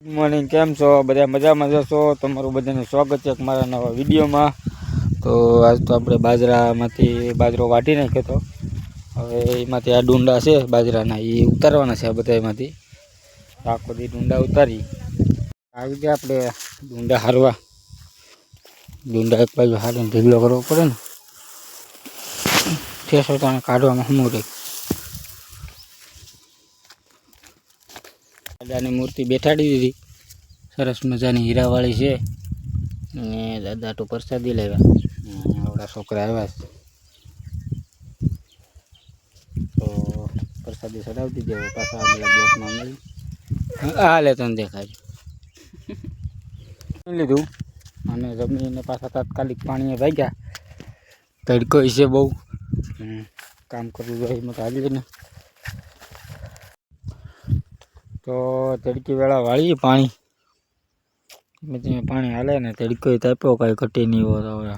Good morning કેમ છો? બધા મજામાં જશો તમારું બધાનું સ્વાગત છે મારા નવા વિડીયોમાં. તો આજ તો આપણે બાજરામાંથી બાજરો વાટી નાખ્યો હતો હવે એમાંથી આ ડુંડા છે, બાજરાના, એ ઉતારવાના છે આ બધા એમાંથી. આખો દી ડુંડા ઉતારી. આવી ગયા આપણે ડુંડા હારવા. ડુંડા એક બાજુ હારીને ઢીગલો કરવો પડે ને. ઠેસો તમે કાઢવામાં હમું રહી? દાદાની મૂર્તિ બેઠાડી દીધી. સરસ મજાની હીરાવાળી છે. ને દાદા તો પ્રસાદી લેવા. આવડા છોકરા આવ્યા છે. તો પ્રસાદી ચડાવી દીધી પાછા આગલા બ્લોકમાં મળી. આ લે તને દેખાય લીધું. અને જમીને પાછા તાત્કાલિક પાણીએ ભાગ્યા. તડકો છે બહુ. કામ કરવું જોઈએ એમાં તો હાલી ને તો તડકી વેળા વાળીએ પાણી. ધીમે ધીમે પાણી હાલે ને, તડકો તાપ્યો, કાંઈ ઘટી નહીં હોય હવે.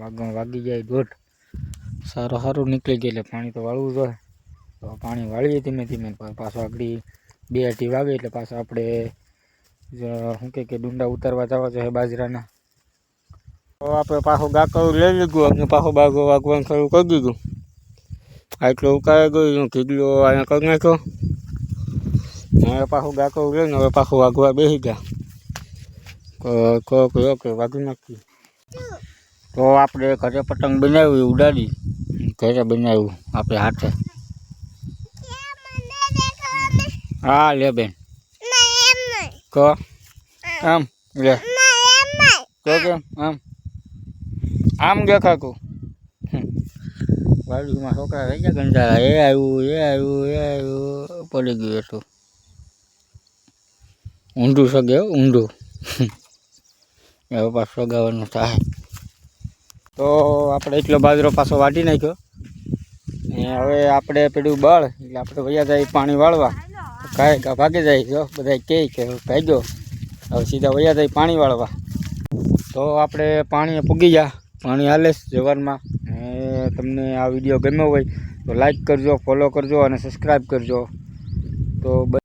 વાગણ વાગી જાય દોઢ. સારું સારું નીકળી ગયું એટલે પાણી તો વાળવું જોઈએ. તો પાણી વાળીએ ધીમે ધીમે, પછી આગળ બે અઢી વાગે એટલે પાછા આપણે શું કે ડુંડા ઉતારવા જવા જોઈએ બાજરાના. તો આપણે પાછો ગાકરું લઈ લીધું, અને પાછો બાગો વાગવાનું શરૂ કરી દીધું. આટલું ઉકાળી ગયો કીધું અહીંયા કરી નાખ્યો. હવે પાછું ગાકો ને હવે પાછું વાગવા બેસી ગયા. કો કો ઓકે વાગી નાખી. તો આપણે ઘરે પતંગ બનાવી ઉડાડી. ઘરે બનાવ્યું, આપણે હાથે. હા, લે બેન. કહો આમ, લે. કહો કેમ આમ? આમ. દેખાતું વાડીમાં છોકરા રહી ગયા કંટાળા એ આવ્યું એ આવ્યું એ આવ્યું. પડી ગયું હતું ઊંધું સગે ઊંડું? એવો હવે ગાવાનું થાય તો આપણે એટલો બાજરો પાછો વાટી નાખ્યો. ને હવે આપણે પેલું બળ, એટલે આપણે વયા જાય પાણી વાળવા. કાંઈ ભાગી જાય, જો બધા કહે કે ભાગ્યો. હવે સીધા વયા જાય પાણી વાળવા. તો આપણે પાણી પૂગી ગયા. પાણી હાલે ને તમને આ વીડિયો ગમ્યો હોય તો લાઈક કરજો ફોલો કરજો અને સબસ્ક્રાઈબ કરજો. તો